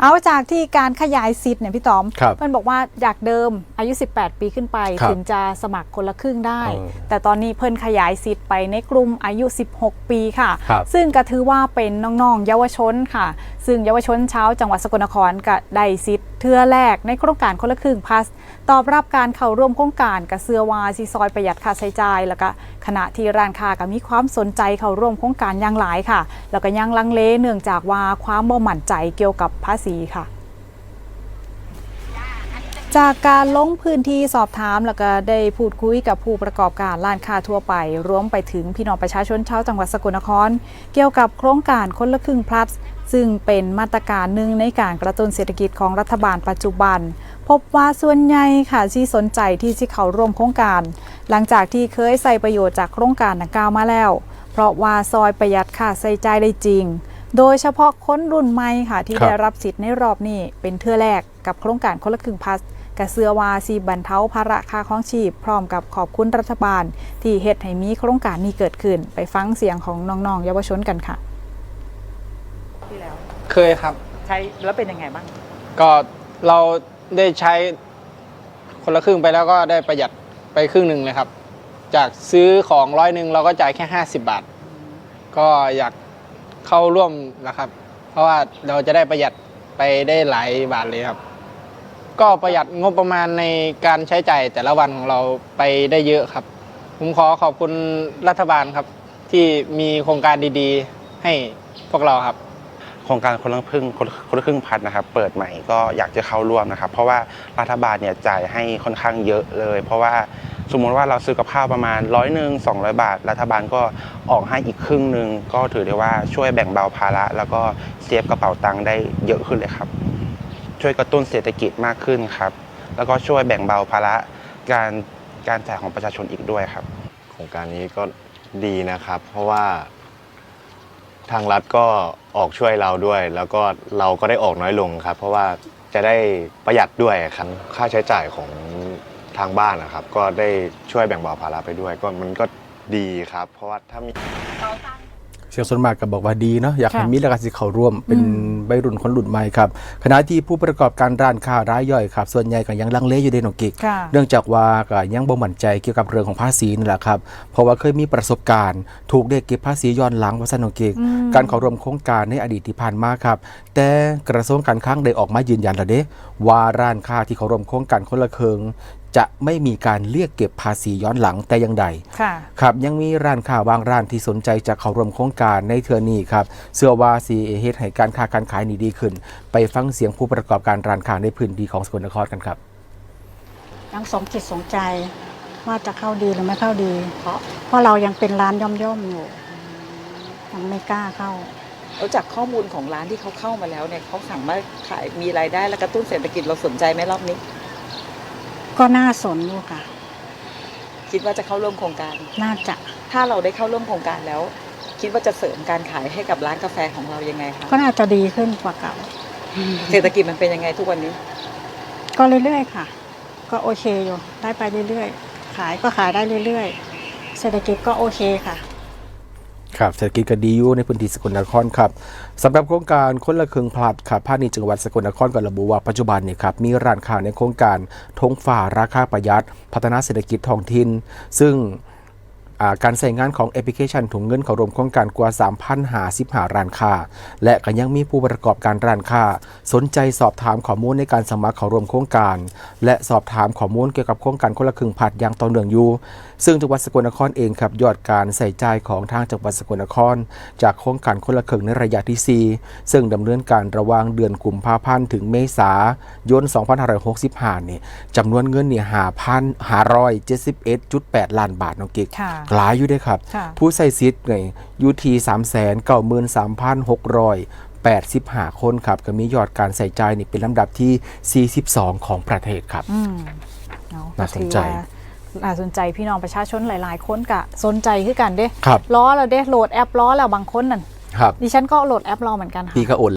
เอาจากที่การขยายสิทธิ์เนี่ยพี่ต๋อมครับมันบอกว่าจากเดิมอายุ 18 ปีขึ้นไปครับถึงจะสมัครคนละครึ่งได้เออแต่ตอนนี้เพิ่นขยายสิทธิ์ไปในกลุ่มอายุ 16 ปีค่ะครับซึ่งก็ถือว่าเป็นน้องๆเยาวชนค่ะ ซึ่งเยาวชนชาวจังหวัดสกลนครก็ได้สิทธิ์เทือแรกในโครงการคนละครึ่งพาสตอบรับการเข้าร่วมโครงการกับเสือวาซีซอยประหยัดค่าใช้จ่ายแล้วก็ขณะที่ร้านค้าก็มีความสนใจเข้าร่วมโครงการอย่างหลายค่ะ แล้วก็ยังลังเลเนื่องจากว่าความบ่มั่นใจเกี่ยวกับภาษีค่ะ จากการลงพื้นที่สอบถามแล้วก็ได้พูดคุยกับผู้ประกอบการร้านค้าทั่วไป รวมไปถึงพี่น้องประชาชนชาวจังหวัดสกลนคร เกี่ยวกับโครงการคนละครึ่งพลัส ซึ่งเป็นมาตรการหนึ่งในการกระตุ้นเศรษฐกิจของรัฐบาลปัจจุบัน พบว่าส่วนใหญ่ค่ะที่สนใจที่จะเข้าร่วมโครงการ หลังจากที่เคยใส่ประโยชน์จากโครงการดังกล่าวมาแล้ว เพราะว่าซอยประหยัดค่าใช้จ่ายได้จริงโดยเฉพาะคนรุ่นใหม่ค่ะที่ได้รับสิทธิ์ในรอบนี้เป็นเทื่อแรกกับโครงการคนละครึ่งพลัส กระเสือวาสีบรรเทาภาระค่าครองชีพ พร้อมกับขอบคุณรัฐบาล ที่เฮ็ดให้มีโครงการนี้เกิดขึ้น ไปฟังเสียงของน้องๆเยาวชนกันค่ะ ที่แล้วเคยครับ ใช้แล้วเป็นยังไงบ้าง ก็เราได้ใช้คนละครึ่งไปแล้วก็ได้ประหยัดไปครึ่งหนึ่งเลยครับ จากซื้อของร้อยหนึ่งเราก็จ่ายแค่ 50 บาท ก็อยากเข้าร่วมนะครับ เพราะว่าเราจะได้ประหยัดไปได้หลายบาทเลยครับ ก็ประหยัดงบประมาณในการใช้จ่ายแต่ละวันของเราไปได้เยอะครับ ผมขอขอบคุณรัฐบาลครับ ที่มีโครงการดีๆ ให้พวกเราครับ โครงการคนละครึ่งคนคนละครึ่งพัดนะครับ เปิดใหม่ก็อยากจะเข้าร่วมนะครับ เพราะว่ารัฐบาลเนี่ยจ่ายให้ค่อนข้างเยอะเลย เพราะว่าสมมุติว่าเราซื้อกับข้าวประมาณร้อยหนึ่งสองบาท รัฐบาลก็ออกให้อีกครึ่งหนึ่งก็ถือได้ว่าช่วยแบ่งเบาภาระ แล้วก็เซฟกระเป๋าตังค์ได้เยอะขึ้นเลยครับ ช่วยกระตุ้นเศรษฐกิจมากขึ้นครับ แล้วก็ช่วยแบ่งเบาภาระการการจ่ายของประชาชนอีกด้วยครับ โครงการนี้ก็ดีนะครับ เพราะว่า ทางรัฐก็ออกช่วยเราด้วย แล้วก็เราก็ได้ออกน้อยลงครับ เพราะว่าจะได้ประหยัดด้วยครับค่าใช้จ่ายของทางบ้านนะครับ ก็ได้ช่วยแบ่งเบาภาระไปด้วย ก็มันก็ดีครับ เพราะว่าถ้ามี เสียงส่วนมากก็บอกว่าดีเนาะอยากให้ค่ะมีและการสิเข้าร่วมเป็นอืม ใบรุ่นคนรุ่นใหม่ครับขณะที่ผู้ประกอบการร้านค้ารายย่อยครับส่วนใหญ่ก็ยังลังเลอยู่ในหนองกิกค่ะเนื่องจากว่าก็ยังบ่มั่นใจเกี่ยวกับเรื่องของภาษีนี่แหละครับเพราะว่าเคยมีประสบการณ์ ถูกเรียกเก็บภาษีย้อนหลังว่าซั่นน้องกิกอืมการเข้าร่วมโครงการในอดีตที่ผ่านมาครับแต่กระทรวงการคลังได้ออกมายืนยันแล้วเด้ว่าร้านค้าที่เข้าร่วมโครงการคนละเคิงจะไม่มีการเรียกเก็บภาษีย้อนหลังแต่อย่างใดค่ะครับยังมีร้านค้าบางร้านที่สนใจจะเข้าร่วมโครงการในเทือนี้ครับเชื่อว่าสีเฮ็ดให้การค้าการขายนี่ดีขึ้น ไปฟังเสียงผู้ประกอบการร้านค้าในพื้นที่ของสกลนครกันครับยังสมจิตสงใจว่าจะเข้าดีหรือไม่เข้าดี เพราะเพราะเรายังเป็นร้านย่อมๆอยู่ยังไม่กล้าเข้าแล้วจากข้อมูลของร้านที่เขาเข้ามาแล้วเนี่ยเขาสั่งมาขายมีรายได้และกระตุ้นเศรษฐกิจเราสนใจไหมรอบนี้ ก็น่าสนอยู่ค่ะ คิดว่าจะเข้าร่วมโครงการ น่าจะ ถ้าเราได้เข้าร่วมโครงการแล้ว คิดว่าจะเสริมการขายให้กับร้านกาแฟของเรายังไงคะก็น่าจะดีขึ้นกว่าเก่า เศรษฐกิจมันเป็นยังไงทุกวันนี้ ก็เรื่อยๆค่ะ ก็โอเคอยู่ได้ไปเรื่อยๆ ขายก็ขายได้เรื่อยๆ เศรษฐกิจก็โอเคค่ะครับเศรษฐกิจก็ดีอยู่ในพื้นที่สกลนครครับสำหรับโครงการคนละครึ่งพลัดครับภาคนี้จังหวัดสกลนครก็ระบุว่าปัจจุบันเนี่ยครับมีร้านค้าในโครงการทงฝ่าราคาประหยัด พัฒนาเศรษฐกิจท้องถิ่นซึ่งอ่า การใส่งานของแอปพลิเคชันถุงเงินเขารวมโครงการกว่า 3,000หา10หาร้านค้า และก็ยังมีผู้ประกอบการร้านค้า สนใจสอบถามข้อมูลในการสมัครเขารวมโครงการ และสอบถามข้อมูลเกี่ยวกับโครงการคนละครึ่งผัดอย่างต่อเนื่องอยู่ ซึ่งจังหวัดสกลนครเองครับยอดการใส่ใจของทางจังหวัดสกลนคร จากโครงการคนละครึ่งในระยะที่ 4 ซึ่งดำเนินการระหว่างเดือนกุมภาพันธ์ถึงเมษายน 2565นี่จำนวนเงินเนี่ย5,571.8ล้านบาทน้องกิ๊กหลายอยู่เด้วยครับค่ะผู้ใส่ซิทธิ์ไงอยู่ที่3 9 3 6 8 5 คนครับก็มียอดการใส่ใจายนี่เป็นลำดับที่ 42 ของประเทศครับอืมเนาะน่าสนใจก็ถือว่าน่าสนใจพี่น้องประชาชนหลาย ๆ คนกะสนใจคือกันเด้ครับล้อแล้วเด้โหลดแอปล้อแล้วบางคนนั่นครับดิฉันก็โหลดแอปรอเหมือนกันค่ะพี่ก็โอน